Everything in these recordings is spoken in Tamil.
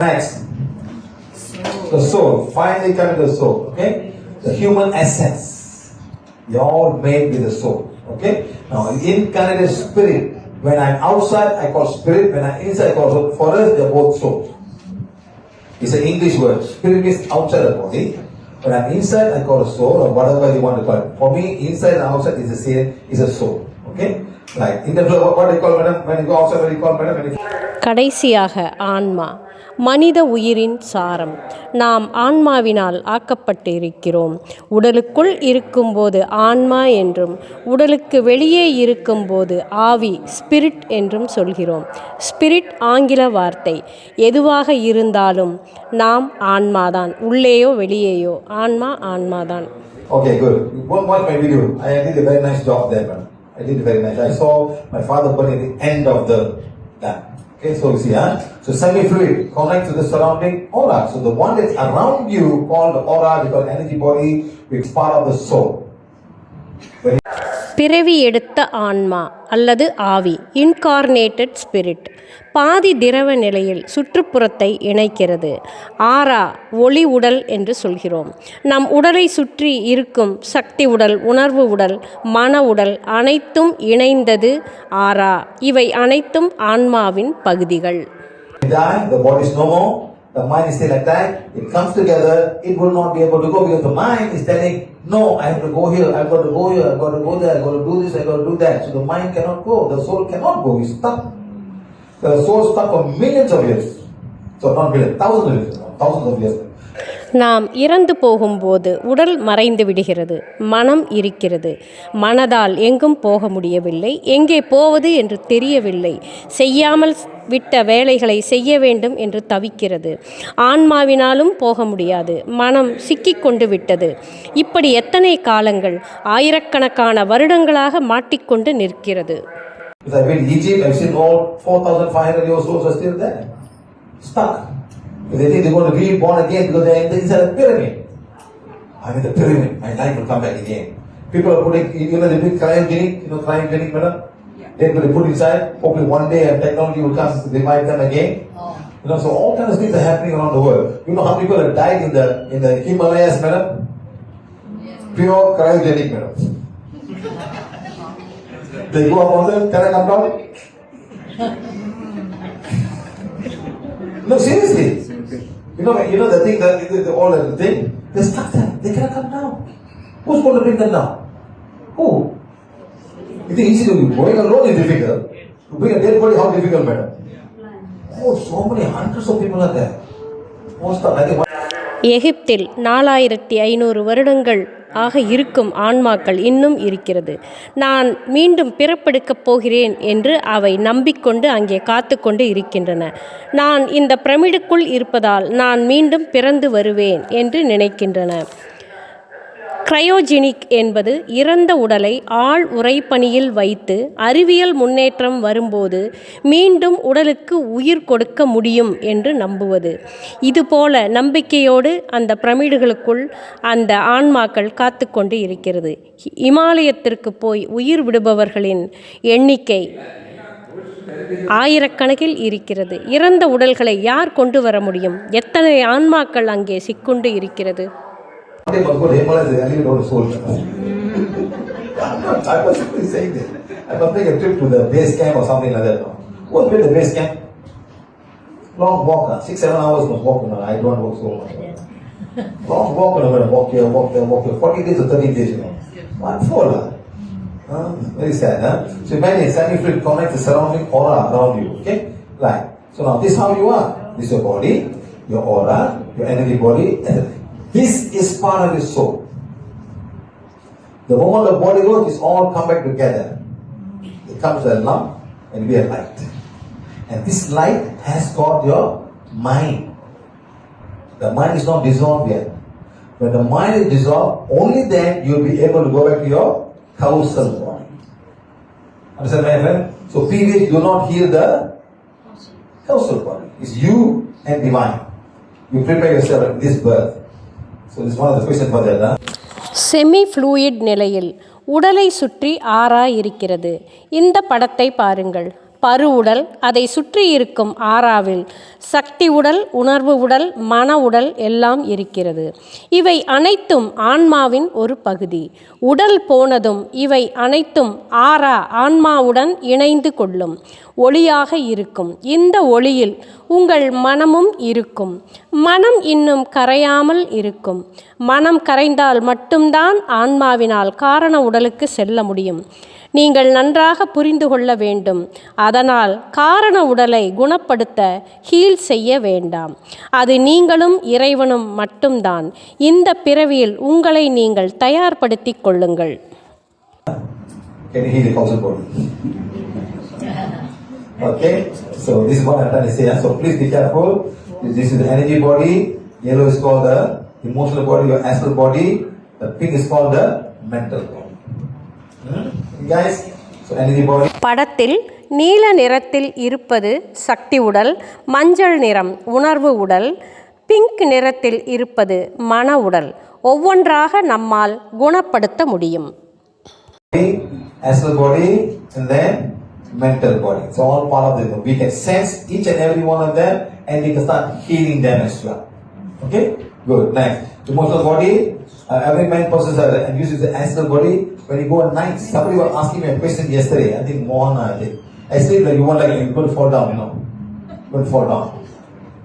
Next, the soul. Finally, come to the soul. Okay, the human essence. You're all made with the soul. Okay. Now, incarnated spirit. When I'm outside, I call spirit. When I'm inside, I call soul. For us, they're both souls. It's an English word. Spirit is outside the body. When I'm inside, I call a soul or whatever you want to call it. For me, inside and outside is the same. Is a soul. Okay. Like in the what, what do you call madam? When you go outside, what do you call madam? When you கடைசியாக ஆன்மா மனித உயிரின் சாரம் நாம் ஆன்மாவினால் ஆக்கப்பட்டு இருக்கிறோம் உடலுக்குள் இருக்கும்போது ஆன்மா என்றும் உடலுக்கு வெளியே இருக்கும்போது ஆவி ஸ்பிரிட் என்றும் சொல்கிறோம் ஸ்பிரிட் ஆங்கில வார்த்தை எதுவாக இருந்தாலும் நாம் ஆன்மாதான் உள்ளேயோ வெளியேயோ ஆன்மா ஆன்மாதான் Okay, good. One my video. I did a very nice job there, man. I did very nice. I saw my father burn at the end of the dam. Okay, so you see, huh? So semi-fluid connect to the surrounding aura. So the one that's around you called the aura, because energy body, is part of the soul. பிறவி எடுத்த ஆன்மா அல்லது ஆவி இன்கார்னேட்டட் ஸ்பிரிட் பாதி திரவ நிலையில் சுற்றுப்புறத்தை இணைக்கிறது. ஆரா ஒளி உடல் என்று சொல்கிறோம். நம் உடலை சுற்றி இருக்கும் சக்தி உடல் உணர்வு உடல் மன உடல் அனைத்தும் இணைந்தது ஆரா இவை அனைத்தும் ஆன்மாவின் பகுதிகள். The mind is still attached, it comes together, it will not be able to go because the mind is telling, no, I have to go here, I've got to go here, I've got to go there, I've got to do this, I've got to do that. So the mind cannot go, the soul cannot go, it's stuck. The soul stuck for millions of years. So not millions, thousands of years, thousands of years. நாம் இறந்து போகும்போது உடல் மறைந்து விடுகிறது மனம் இருக்கிறது. மனதால் எங்கும் போக முடியவில்லை. எங்கே போவது என்று தெரியவில்லை. செய்யாமல் விட்ட வேலைகளை செய்ய வேண்டும் என்று தவிக்கிறது. ஆன்மாவினாலும் போக முடியாது. மனம் சிக்கிக் கொண்டு விட்டது. இப்படி எத்தனை காலங்கள் ஆயிரக்கணக்கான வருடங்களாக மாட்டிக்கொண்டு நிற்கிறது. Because I've been Egypt, I've seen all 4,500 years old are still there. Stuck. If they think they're going to be born again because they're in the- inside a pyramid. I'm in the pyramid, my life will come back again. People are putting, you know, the big cryogenic, you know, cryogenic, madam? They're going to put inside, hopefully one day a technology will come, they might come again. Oh. You know, so all kinds of things are happening around the world. You know how people have died in the, in the Himalayas, madam? Pure cryogenic, madam. They go up on the, can I come down? No, seriously. You know, you know the thing that the, the, all the thing, they're stuck there. They cannot come down. Who's going to bring them down? Who? You think easy to be going alone is difficult. To bring a dead body, how difficult, madam? Oh, so many hundreds of people are there. Most of, I think எகிப்தில் நாலாயிரத்தி ஐநூறு வருடங்கள் ஆக இருக்கும் ஆன்மாக்கள் இன்னும் இருக்கிறது. நான் மீண்டும் பிறப்பெடுக்கப் போகிறேன் என்று அவை நம்பிக்கொண்டு அங்கே காத்து கொண்டு இருக்கின்றன. நான் இந்த பிரமிடுக்குள் இருப்பதால் நான் மீண்டும் பிறந்து வருவேன் என்று நினைக்கின்றன. கிரையோஜெனிக் என்பது இறந்த உடலை ஆள் உறைபனியில் வைத்து அறிவியல் முன்னேற்றம் வரும்போது மீண்டும் உடலுக்கு உயிர் கொடுக்க முடியும் என்று நம்புவது. இதுபோல நம்பிக்கையோடு அந்த பிரமிடுகளுக்குள் அந்த ஆன்மாக்கள் காத்து கொண்டு இருக்கிறது. இமாலயத்திற்கு போய் உயிர் விடுபவர்களின் எண்ணிக்கை ஆயிரக்கணக்கில் இருக்கிறது. இறந்த உடல்களை யார் கொண்டு வர முடியும்? எத்தனை ஆன்மாக்கள் அங்கே சிக்குண்டு இருக்கிறது? One day must go to Himalayas and leave it on the soul. I was simply saying this. I must take a trip to the base camp or something like that. no? What's the base camp? Long walk, huh? six, seven hours must walk. No? I don't walk so much. Long walk, no? When I walk here, walk there, walk here. 40 days or 30 days, you know. What for? Huh? Ah. Huh? Very sad, huh? So imagine semi-fluid connect the surrounding aura around you, okay? Right. So now this is how you are. This is your body, your aura, your energy body. and This is part of your soul. The moment the body goes, it's all come back together. It comes a lump and be a light. And this light has got your mind. The mind is not dissolved yet. When the mind is dissolved, only then you'll be able to go back to your causal body. Understand, my friend? So periods do not heal the causal body. It's you and divine. You prepare yourself at this birth. Semi fluid நிலையில் உடலை சுற்றி ஆறா இருக்கிறது இந்த படத்தை பாருங்கள். பருவுடல் அதை சுற்றி இருக்கும் ஆறாவில். சக்தி உடல் உணர்வு உடல் மன உடல் எல்லாம் இருக்கிறது. இவை அனைத்தும் ஆன்மாவின் ஒரு பகுதி. உடல் போனதும் இவை அனைத்தும் ஆறா ஆன்மாவுடன் இணைந்து கொள்ளும் ஒளியாக இருக்கும். இந்த ஒளியில் உங்கள் மனமும் இருக்கும். மனம் இன்னும் கரையாமல் இருக்கும். மனம் கரைந்தால் மட்டும்தான் ஆன்மாவினால் காரண உடலுக்கு செல்ல முடியும். நீங்கள் நன்றாக புரிந்து கொள்ள வேண்டும் அதனால் காரண உடலை குணப்படுத்த ஹீல் செய்ய வேண்டாம் அது நீங்களும் இறைவனும் மட்டும்தான் இந்த பிறவியில் உங்களை நீங்கள் தயார்படுத்திக் கொள்ளுங்கள் Can you hear the causal body? Okay, so this is what I'm trying to say. So please be careful. This is the energy body. Yellow is called the emotional body, your astral body. The pink is called the mental body. Hmm? படத்தில் நீல நிறத்தில் இருப்பது சக்தி உடல் மஞ்சள் நிறம் உணர்வு உடல் பிங்க் நிறத்தில் இருப்பது மன உடல் ஒவ்வொன்றாக நம்மால் குணப்படுத்த முடியும் body, astral body, and then mental body. It's all part of the. We can sense each and every one of them, and we can start healing them as well. Okay, good. Next, emotional body. Uh, every man possesses and uses the astral body. When you go at night, somebody was asking me a question yesterday. I think Mohan, I think. I said like you want like you're to fall down, you know, you're to fall down.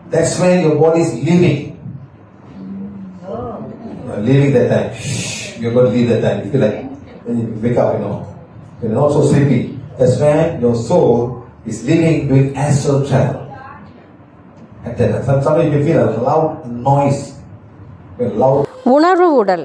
That's when your body is leaving. Uh, leaving that time. Shh, you're going to leave that time. You feel like when you wake up, you know, you're not so sleepy. That's when your soul is leaving, doing astral travel. And then sometimes you feel a loud noise, a loud உணர்வு உடல்.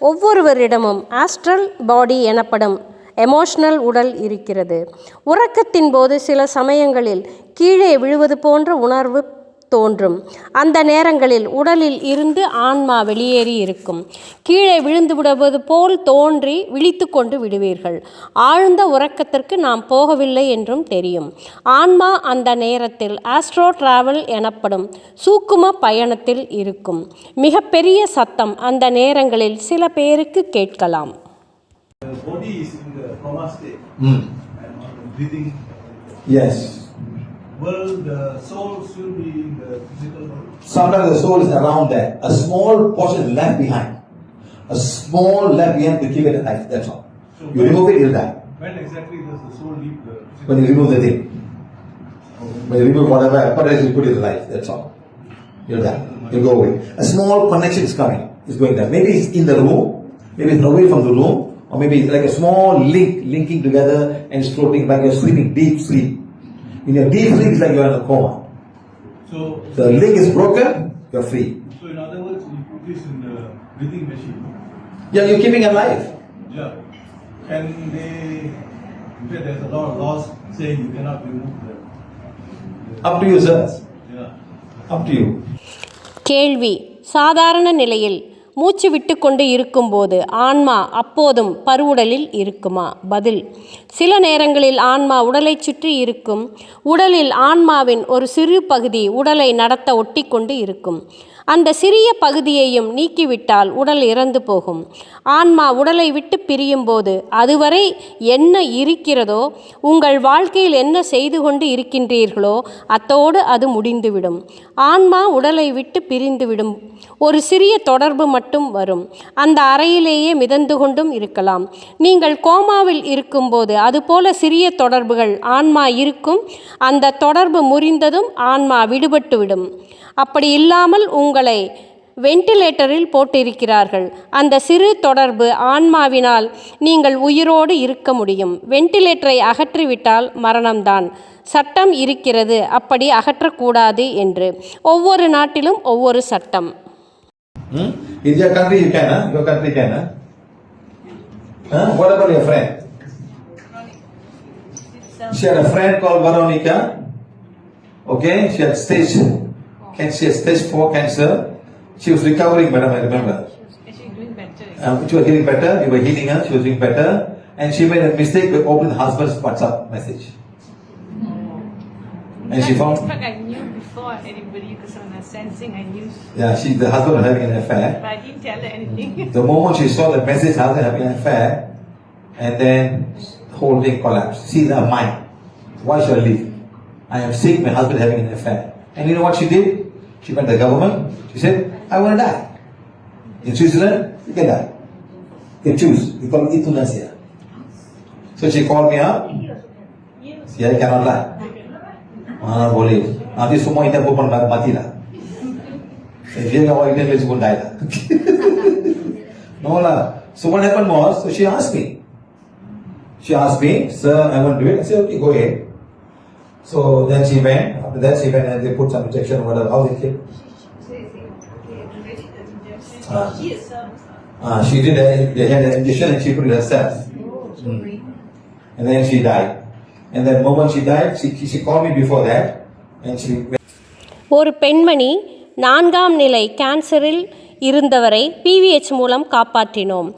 ஒவ்வொருவரிடமும் ஆஸ்ட்ரல் பாடி எனப்படும் எமோஷனல் உடல் இருக்கிறது. உறக்கத்தின் போது சில சமயங்களில் கீழே விழுவது போன்ற உணர்வு தோன்றும். அந்த நேரங்களில் உடலில் இருந்து ஆன்மா வெளியேறி இருக்கும். கீழே விழுந்து விடுவது போல் தோன்றி விழித்து கொண்டு விடுவீர்கள். ஆழ்ந்த உறக்கத்திற்கு நாம் போகவில்லை என்றும் தெரியும். ஆன்மா அந்த நேரத்தில் ஆஸ்ட்ரோ டிராவல் எனப்படும் சூக்கும பயணத்தில் இருக்கும். மிகப்பெரிய சத்தம் அந்த நேரங்களில் சில பேருக்கு கேட்கலாம். Yes. In the coma state and on the breathing. Yes. Will be in the physical body? Sometimes the soul is around there. A small portion is left behind. A small left behind to keep it alive. That's all. So You remove it, you'll die. When exactly does the soul leave the physical When you remove the thing. When you remove whatever apparatus you put in life, that's all. You'll die. You'll go away. A small connection is coming. It's going there. Maybe it's in the room, maybe it's away from the room, or maybe it's like a small link linking together and it's floating back. You're sleeping deep sleep. In your deep sleep, it's like you're in a coma. So, The link is broken, you're free. so in other words, you put this in the breathing machine. Yeah, you're keeping alive. Yeah. Can they, in fact, there's a lot of laws saying you cannot remove the, Up to you, sir. yeah. Up to you. கேள்வி சாதாரண நிலையில் மூச்சு விட்டுக்கொண்டு இருக்கும்போது ஆன்மா அப்போதும் பருவுடலில் இருக்குமா? பதில் சில நேரங்களில் ஆன்மா உடலை சுற்றி இருக்கும். உடலில் ஆன்மாவின் ஒரு சிறு பகுதி உடலை நடத்த ஒட்டி கொண்டு இருக்கும். அந்த சிறிய பகுதியையும் நீக்கிவிட்டால் உடல் இறந்து போகும். ஆன்மா உடலை விட்டு பிரியும் போது அதுவரை என்ன இருக்கிறதோ உங்கள் வாழ்க்கையில் என்ன செய்து கொண்டு இருக்கின்றீர்களோ அத்தோடு அது முடிந்துவிடும். ஆன்மா உடலை விட்டு பிரிந்துவிடும். ஒரு சிறிய தொடர்பு மட்டும் வரும். அந்த அறையிலேயே மிதந்து கொண்டும் இருக்கலாம். நீங்கள் கோமாவில் இருக்கும்போது அதுபோல சிறிய தொடர்புகள் ஆன்மா இருக்கும். அந்த தொடர்பு முறிந்ததும் ஆன்மா விடுபட்டுவிடும். அப்படி இல்லாமல் உங்கள் உங்களை வென்டிலேட்டரில் போட்டிருக்கிறார்கள் அந்த சிறு தொடர்பு ஆன்மாவினால் நீங்கள் உயிரோடு இருக்க முடியும் வென்டிலேட்டரை அகற்றிவிட்டால் மரணம்தான் சட்டம் இருக்கிறது அப்படி அகற்றக்கூடாது என்று ஒவ்வொரு நாட்டிலும் ஒவ்வொரு சட்டம் India country your country you can, huh? Your country can, huh? Huh? What about your friend? She had a friend called Veronica. Okay, she had stage can she had stage four cancer. She was recovering, madam, I remember. She Actually doing better. Um, she was getting better, we were healing her, she was doing better. And she made a mistake by opening the husband's WhatsApp message. And she In found fact, I knew before anybody because I was sensing, I knew, yeah, she the husband was having an affair. but I didn't tell her anything. The moment she saw the message, husband having an affair, and then the whole thing collapsed. See the mind. Why should I leave? I am sick, my husband having an affair. And you know what she did? She went to the government. She said, I want to die. In Switzerland, you can die. You choose. You call it euthanasia. So she called me up. See, I cannot lie. Mana ah, boleh. Nanti semua kita pun mati lah. Dia kalau Indian place pun die lah. no lah. So what happened was, so she asked me. She asked me, sir, I want to do it. I said, okay, go ahead. So then she went. After that, she went and they put some injection, whatever. How they keep. Ah. Uh, she did. A, they had an injection and she put it herself. Mm. And then she died. And then moment she died, she, she called me before that, and she ஒரு பெண்மணி நான்காம் நிலை கேன்சரில் இருந்தவரை பிவிஎச் மூலம் காப்பாற்றினோம்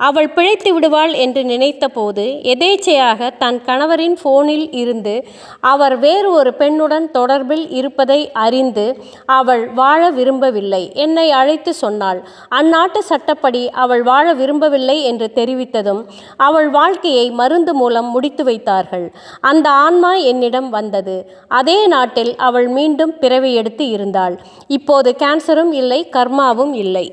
அவள் பிழைத்து விடுவாள் என்று நினைத்தபோது எதேச்சையாக தன் கணவரின் ஃபோனில் இருந்து அவர் வேறு ஒரு பெண்ணுடன் தொடர்பில் இருப்பதை அறிந்து அவள் வாழ விரும்பவில்லை. என்னை அழைத்து சொன்னாள். அந்நாட்டு சட்டப்படி அவள் வாழ விரும்பவில்லை என்று தெரிவித்ததும் அவள் வாழ்க்கையை மருந்து மூலம் முடித்து வைத்தார்கள். அந்த ஆன்மா என்னிடம் வந்தது. அதே நாட்டில் அவள் மீண்டும் பிறவி எடுத்து இருந்தாள். இப்போது கேன்சரும் இல்லை கர்மாவும் இல்லை.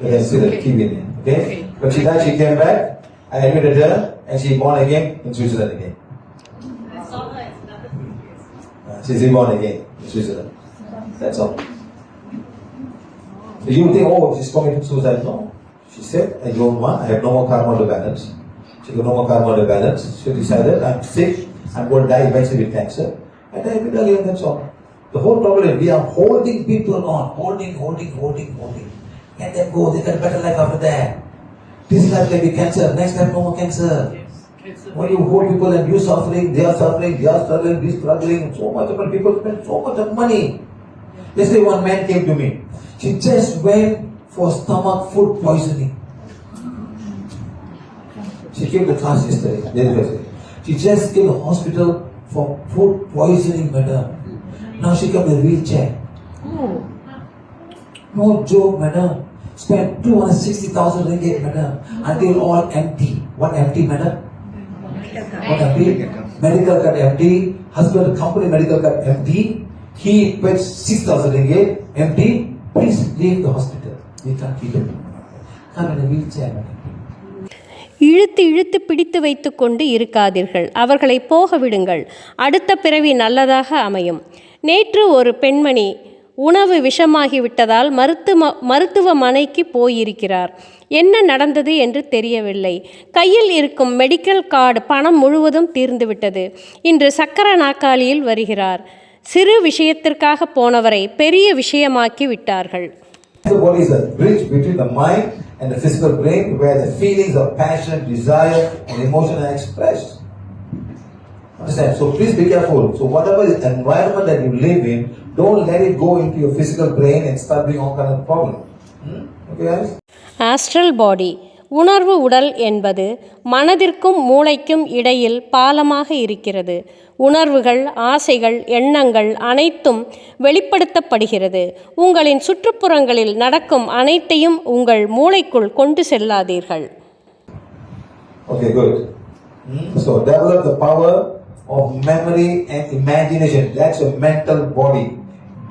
When she died, check the camera. You can see the key in it. Okay? When she died, she came back. I admitted her, and she born again in Switzerland again. I saw her Uh, she's reborn again in Switzerland. That's all. So you think, oh, she's committed suicide? No. She said, I don't want, I have no more karma to balance. She got no more karma to balance. She decided, I'm sick, I'm going to die eventually with cancer. And I admit again, that's all. The whole problem is we are holding people on, holding, holding, holding, holding. Let them go, they a better life after that. This life can be cancer, next life no more cancer. When you hold people and you suffering, they are suffering, they are struggling, we struggling, so much of people spend so much of money. Yesterday one man came to me. She just went for stomach food poisoning. She came to class yesterday, day yesterday. She just came to hospital for food poisoning, madam. Now she come in a wheelchair. No joke, madam. Spent 260,000 ringgit, madam. Until all empty. What empty, madam? What empty? Medical card empty. Husband company medical card empty. He paid 6,000 ringgit empty. Please leave the hospital. We can't keep him. Come in a wheelchair, madam. இழுத்து இழுத்து பிடித்து வைத்துக்கொண்டு இருக்காதீர்கள் அவர்களை போக விடுங்கள் அடுத்த பிறவி நல்லதாக அமையும் நேற்று ஒரு பெண்மணி உணவு விஷமாகிவிட்டதால் மருத்துவ மருத்துவமனைக்கு போயிருக்கிறார். என்ன நடந்தது என்று தெரியவில்லை. கையில் இருக்கும் மெடிக்கல் கார்டு பணம் முழுவதும் தீர்ந்துவிட்டது. இன்று சக்கர நாக்காளியில் வருகிறார். சிறு விஷயத்திற்காக போனவரை பெரிய விஷயமாக்கி விட்டார்கள். Is a bridge between the mind and the physical brain where the feelings of passion, desire, and emotion are expressed. Understand? So please be careful. So whatever the environment that you live in, don't let it go into your physical brain and start bringing all kind of problem. Hmm? Okay guys? Astral body உணர்வு உடல் என்பது மனதிற்கும் மூளைக்கும் இடையில் பாலமாக இருக்கிறது உணர்வுகள் ஆசைகள் எண்ணங்கள் அனைத்தும் வெளிப்படுத்தப்படுகிறது உங்களின் சுற்றுப்புறங்களில் நடக்கும் அனைத்தையும் உங்கள் மூளைக்குள் கொண்டு செல்லாதீர்கள் Okay, good. Hmm? So develop the power of memory and imagination. That's your mental body.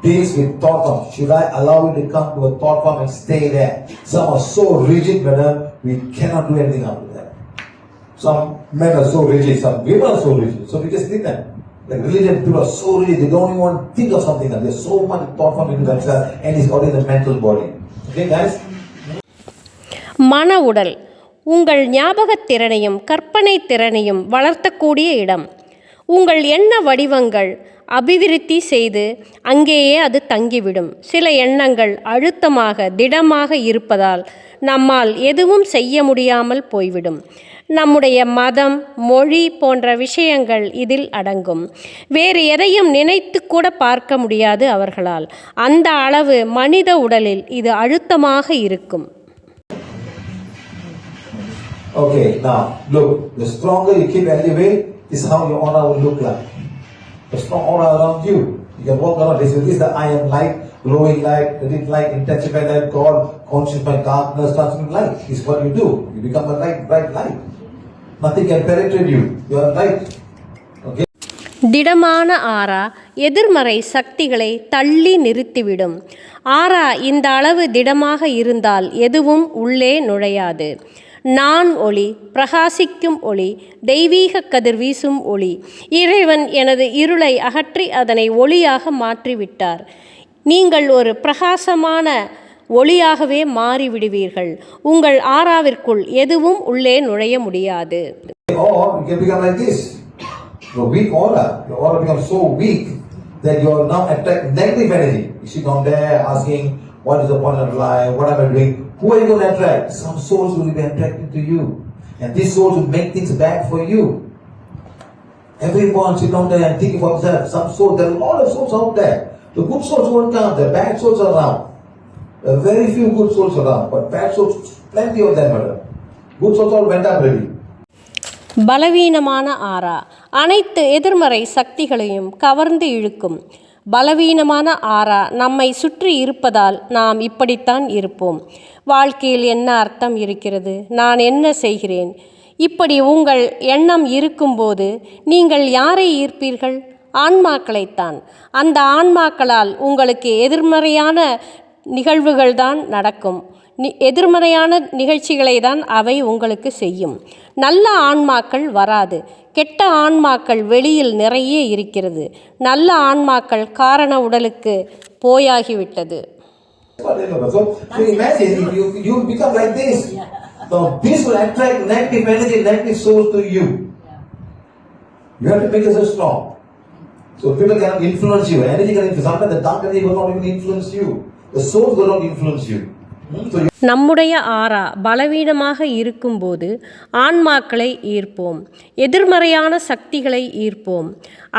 Deals with thought form. Should I allow you to come to a thought form and stay there? Some are so rigid, madam, we cannot do anything after that. Some men are so rigid, some women are so rigid. So we just leave them. Like religion people are so rigid, they don't even want to think of something else. There's so much thought form into themselves and it's already in the mental body. Okay, guys? மன உடல் உங்கள் ஞாபகத் திறனையும் கற்பனை திறனையும் வளர்த்தக்கூடிய இடம் உங்கள் எண்ண வடிவங்கள் அபிவிருத்தி செய்து அங்கேயே அது தங்கிவிடும். சில எண்ணங்கள் அழுத்தமாக திடமாக இருப்பதால் நம்மால் எதுவும் செய்ய முடியாமல் போய்விடும். நம்முடைய மதம் மொழி போன்ற விஷயங்கள் இதில் அடங்கும். வேறு எதையும் நினைத்து கூட பார்க்க முடியாது அவர்களால். அந்த அளவு மனித உடலில் இது அழுத்தமாக இருக்கும். Okay, now look, the stronger you keep elevate is how your honor will look like. There's no honor around you. You can walk around this. Is the I am light, glowing light, radiant light, intensified light, God, conscious by darkness, transforming light. Is what you do. You become a light, bright light. Nothing can penetrate you. You are light. திடமான ஆரா எதிர்மறை சக்திகளை தள்ளி நிறுத்திவிடும் ஆரா இந்த அளவு திடமாக இருந்தால் எதுவும் உள்ளே நுழையாது நான் ஒளி பிரகாசிக்கும் ஒளி தெய்வீக கதிர் வீசும் ஒளி இறைவன் எனது இருளை அகற்றி அதனை ஒளியாக மாற்றிவிட்டார் நீங்கள் ஒரு பிரகாசமான ஒளியாகவே மாறிவிடுவீர்கள் உங்கள் ஆறாவிற்குள் எதுவும் உள்ளே நுழைய முடியாது Or you can become like this. Your weak aura. Your aura becomes so weak that you are now attract negative energy. You sit down there asking, what is the point of life? What am I doing? Who are you going to attract? Some souls will be attracted to you. And these souls will make things bad for you. Everyone sit down there and think of themselves. Some souls, there are a lot of souls out there. The good souls won't come, the bad souls are around. There are very few good souls around, but bad souls, plenty of them are. Good souls all went up already. பலவீனமான ஆறா அனைத்து எதிர்மறை சக்திகளையும் கவர்ந்து இழுக்கும் பலவீனமான ஆறா நம்மை சுற்றி இருப்பதால் நாம் இப்படித்தான் இருப்போம். வாழ்க்கையில் என்ன அர்த்தம் இருக்கிறது? நான் என்ன செய்கிறேன்? இப்படி உங்கள் எண்ணம் இருக்கும்போது நீங்கள் யாரை ஈர்ப்பீர்கள்? ஆன்மாக்களைத்தான். அந்த ஆன்மாக்களால் உங்களுக்கு எதிர்மறையான நிகழ்வுகள்தான் நடக்கும். எதிர்மறையான நிகழ்ச்சிகளை தான் அவை உங்களுக்கு செய்யும் நல்ல ஆன்மாக்கள் வராது கெட்ட ஆன்மாக்கள் வெளியில் நிறைய இருக்கிறது நல்ல ஆன்மாக்கள் காரண உடலுக்கு போயாகிவிட்டது you. Now this will attract negative energy, negative souls to you. You have to make yourself strong. So people cannot influence you. Energy can influence. Sometimes the dark energy will not even influence you. The soul will not influence you. நம்முடைய ஆறா பலவீனமாக இருக்கும்போது ஆன்மாக்களை ஈர்ப்போம் எதிர்மறையான சக்திகளை ஈர்ப்போம்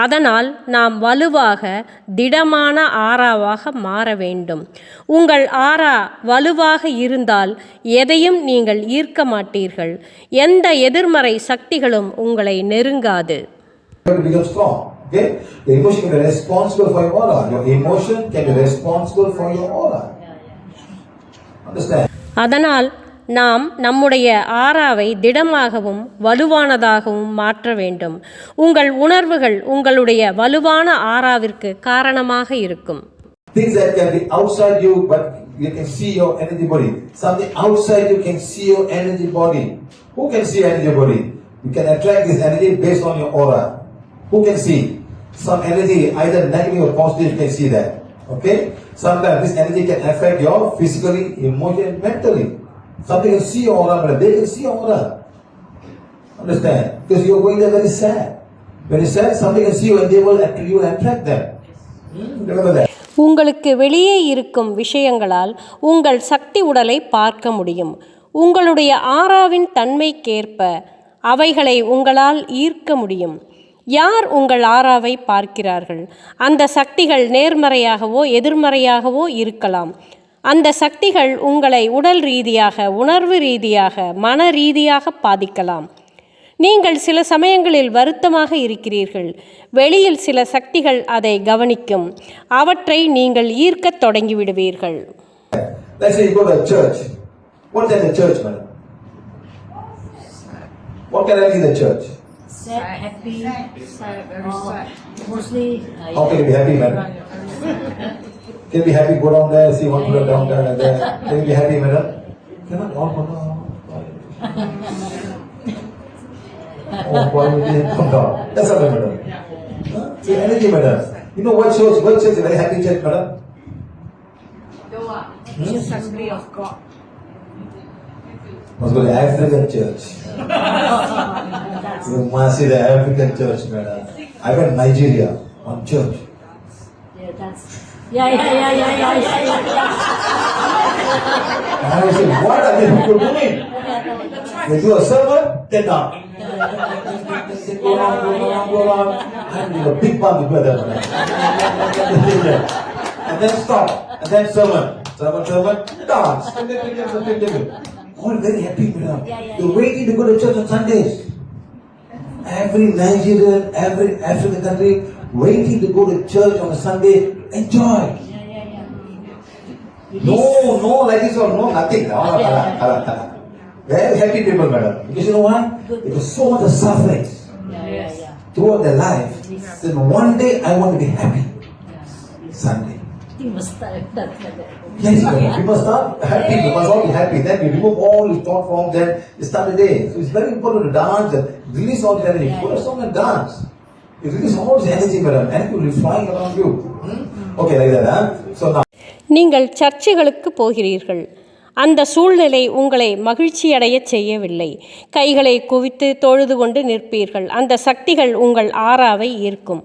அதனால் நாம் வலுவாக திடமான ஆறாவாக மாற வேண்டும் உங்கள் ஆறா வலுவாக இருந்தால் எதையும் நீங்கள் ஈர்க்க மாட்டீர்கள் எந்த எதிர்மறை சக்திகளும் உங்களை நெருங்காது. Okay? The emotion can be responsible for your aura. Your emotion can be responsible for your aura. அதனால் நாம் நம்முடைய ஆறாவை திடமாகவும் வலுவானதாகவும் மாற்ற வேண்டும் உங்கள் உணர்வுகள் உங்களுடைய வலுவான ஆறாவிற்கு காரணமாக இருக்கும் Things that can be outside you, but you can see your energy body. Something outside you can see your energy body. Who can see energy body? You can attract this energy based on your aura. Who can see? Some energy, either negative or positive, you can see that. Okay? Sometimes this energy can affect your physically, emotionally, mentally. Something can see your aura, but they can see your aura. Understand? Because you're going there very sad. When you sad, something can see you and they will attract you will attract them. Hmm? Remember that. உங்களுக்கு வெளியே இருக்கும் விஷயங்களால் உங்கள் சக்தி உடலை பார்க்க முடியும் உங்களுடைய ஆறாவின் தன்மைக்கேற்ப அவைகளை உங்களால் ஈர்க்க முடியும் யார் உங்கள் ஆறாவை பார்க்கிறார்கள் அந்த சக்திகள் நேர்மறையாகவோ எதிர்மறையாகவோ இருக்கலாம் அந்த சக்திகள் உங்களை உடல் ரீதியாக உணர்வு ரீதியாக மன ரீதியாக பாதிக்கலாம் நீங்கள் சில சமயங்களில் வருத்தமாக இருக்கிறீர்கள் வெளியில் சில சக்திகள் அதை கவனிக்கும் அவற்றை நீங்கள் ஈர்க்கத் தொடங்கிவிடுவீர்கள் Let's say you go to a church. In the church. What can I in the church? Sad, happy, Sad, very oh, sad. mostly uh, How can you be happy, madam? Can you be happy? Go down there, see one people down there and there. Can you be happy, madam? Cannot. Oh, come down. Oh, why would you come down? That's all, madam. Huh? See, energy, madam. You know what church? What church is a very happy church, madam? Doa, uh, Assembly of God. Go to African church. You must see the African church, madam. I went Nigeria, one church. yeah, that's yeah, yeah, yeah, yeah, yeah, yeah, yeah, yeah. And I said, what are these people doing? They do a sermon, get. They go around, go around, go around. I'm in a big bump with them. And then stop. And then sermon. Sermon, sermon, dance. All very happy, madam. They're waiting to go to church on Sundays. Every Nigerian, every African country waiting to go to church on a Sunday, enjoy. No, no, like this or no, nothing. No, no, no, no, no. Very happy people, madam. Because you know why? Because so much of suffering Yeah, yeah, yeah. throughout their life. Then one day I want to be happy. Sunday. You like that. Yes, madam. we must start happy. We must all be happy. Then we remove all the thought from them. We start the day. So it's very important to dance and release all the energy. Put a song and dance. You release all this energy, madam. Energy will be flying around you. Hmm? Okay, like that, huh? So now. நீங்கள் சர்ச்சுகளுக்கு போகிறீர்கள் அந்த சூழ்நிலை உங்களை மகிழ்ச்சியடையச் செய்யவில்லை கைகளை குவித்து தொழுது கொண்டு நிற்பீர்கள் அந்த சக்திகள் உங்கள் ஆறாவை ஈர்க்கும்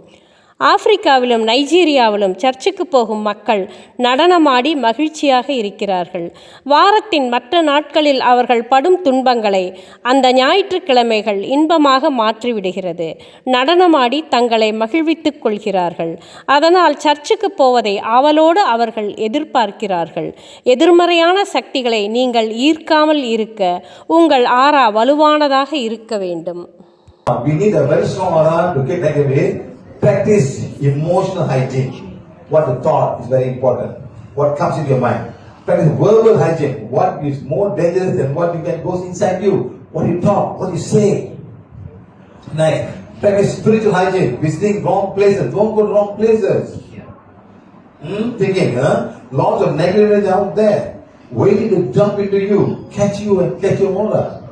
ஆப்பிரிக்காவிலும் நைஜீரியாவிலும் சர்ச்சுக்கு போகும் மக்கள் நடனமாடி மகிழ்ச்சியாக இருக்கிறார்கள். வாரத்தின் மற்ற நாட்களில் அவர்கள் படும் துன்பங்களை அந்த ஞாயிற்றுக்கிழமைகள் இன்பமாக மாற்றிவிடுகிறது. நடனமாடி தங்களை மகிழ்வித்துக் கொள்கிறார்கள். அதனால் சர்ச்சுக்கு போவதை ஆவலோடு அவர்கள் எதிர்பார்க்கிறார்கள். எதிர்மறையான சக்திகளை நீங்கள் ஈர்க்காமல் இருக்க உங்கள் ஆறா வலுவானதாக இருக்க வேண்டும். We need a very strong aura to get away. Practice emotional hygiene. What the thought is very important. What comes in your mind. Practice verbal hygiene. What is more dangerous than what you can goes inside you. What you talk, what you say. Next, practice spiritual hygiene. Visiting wrong places. Don't go to wrong places. Hmm? Thinking, huh? Lots of negativity out there. Waiting to jump into you, catch you and catch your aura.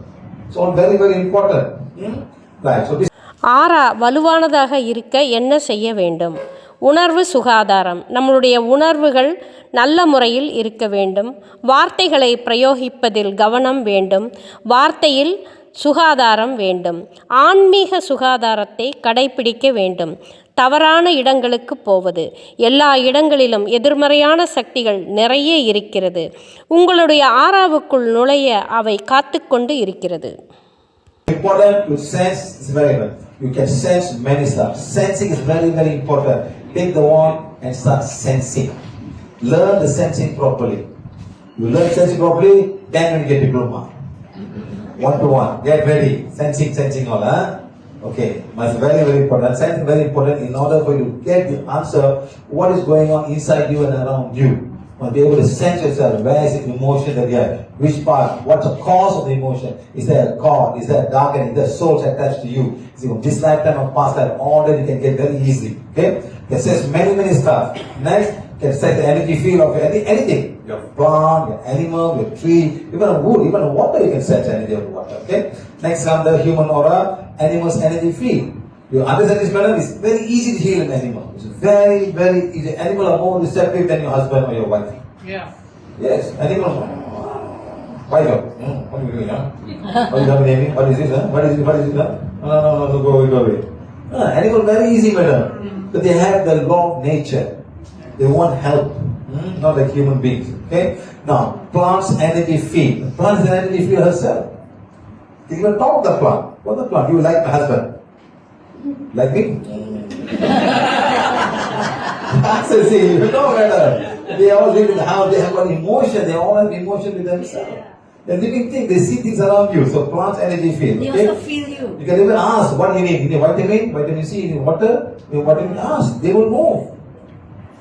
It's all very, very important. Hmm? Right. So this ஆறா வலுவானதாக இருக்க என்ன செய்ய வேண்டும்? உணர்வு சுகாதாரம். நம்மளுடைய உணர்வுகள் நல்ல முறையில் இருக்க வேண்டும். வார்த்தைகளை பிரயோகிப்பதில் கவனம் வேண்டும். வார்த்தையில் சுகாதாரம் வேண்டும். ஆன்மீக சுகாதாரத்தை கடைபிடிக்க வேண்டும். தவறான இடங்களுக்கு போவது. எல்லா இடங்களிலும் எதிர்மறையான சக்திகள் நிறைய இருக்கிறது. உங்களுடைய ஆறாவுக்குள் நுழைய அவை காத்துக்கொண்டு இருக்கிறது. You can sense many stuff. Sensing is very, very important. Take the wand and start sensing. Learn the sensing properly. You learn sensing properly, then you get diploma. One to one. Get ready. Sensing, sensing all, huh? Okay, that's very, very important. Sense is very important in order for you to get the answer what is going on inside you and around you. Must be able to sense yourself. Where is the emotion that you have? Which part? What's the cause of the emotion? Is there a God? Is there a dark and is there souls attached to you? Is it from this lifetime or past life? All that you can get very easily. Okay? Can sense many, many stuff. Next, you can sense the energy field of any, anything. Your plant, your animal, your tree, even a wood, even a water, you can sense energy of water. Okay? Next comes the human aura, animal's energy field. You understand this, madam? It's very easy to heal an animal. It's very, very easy. Animal are more receptive than your husband or your wife. Yeah. Yes, animals. Why not? Hmm, what are you doing, huh? What is happening? What is this, huh? What is it? What is it, huh? No, no, no, no, go away, go away. Ah, animal very easy, madam. But they have the law of nature. They want help, hmm? not like human beings. Okay? Now, plants energy field. Plants energy field herself. You can talk the plant. What the plant? You like my husband. Like me? so see, you know better. They all live in the house, they have got emotion, they all have emotion with themselves. They're living things, they see things around you. So plants energy field. They Okay? also feel you. You can even ask what you need. You need vitamin, vitamin C, you need water, you need vitamin ask. They will know.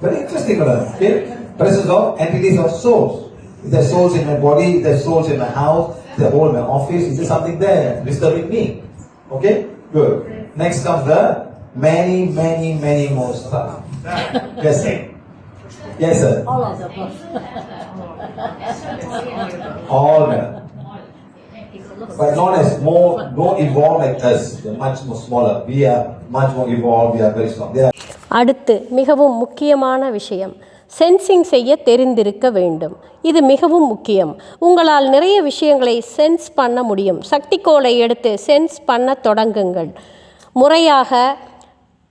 Very interesting, brother. Okay? Presence of entities of souls. Is there souls in my body? Is there souls in my house? Is there in my office? Is there something there disturbing me? Okay? Good. Next comes the many, many, many more stuff. yes, sir. Yes, sir. All of the above. All men. But not as more, more evolved like us. They're much more smaller. We are much more evolved. We are very strong. They are அடுத்து மிகவும் முக்கியமான விஷயம் சென்சிங் செய்ய தெரிந்திருக்க வேண்டும் இது மிகவும் முக்கியம் உங்களால் நிறைய விஷயங்களை சென்ஸ் பண்ண முடியும் சக்திக்கோளை எடுத்து சென்ஸ் பண்ண தொடங்குங்கள் முறையாக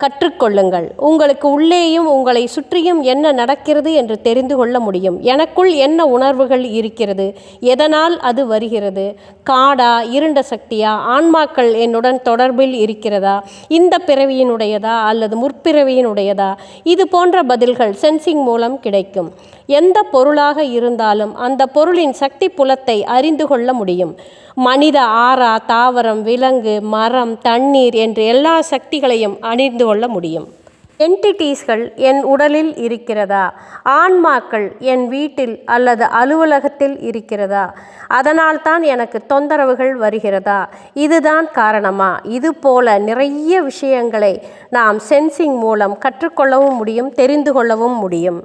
கற்றுக்கொள்ளுங்கள். உங்களுக்கு உள்ளேயும் உங்களை சுற்றியும் என்ன நடக்கிறது என்று தெரிந்து கொள்ள முடியும். எனக்குள் என்ன உணர்வுகள் இருக்கிறது? எதனால் அது வருகிறது? காடா இருண்ட சக்தியா? ஆன்மாக்கள் என்னுடன் தொடர்பில் இருக்கிறதா? இந்த பிறவியினுடையதா அல்லது முற்பிறவியினுடையதா? இது போன்ற பதில்கள் சென்சிங் மூலம் கிடைக்கும். எந்த பொருளாக இருந்தாலும் அந்த பொருளின் சக்தி புலத்தை அறிந்து கொள்ள முடியும். மனித ஆறா தாவரம் விலங்கு மரம் தண்ணீர் என்று எல்லா சக்திகளையும் அறிந்து கொள்ள முடியும். என்டிட்டிஸ்கள் என் உடலில் இருக்கிறதா? ஆன்மாக்கள் என் வீட்டில் அல்லது அலுவலகத்தில் இருக்கிறதா? அதனால்தான் எனக்கு தொந்தரவுகள் வருகிறதா? இதுதான் காரணமா? இது போல நிறைய விஷயங்களை நாம் சென்சிங் மூலம் கற்றுக்கொள்ளவும் முடியும் தெரிந்து கொள்ளவும் முடியும்.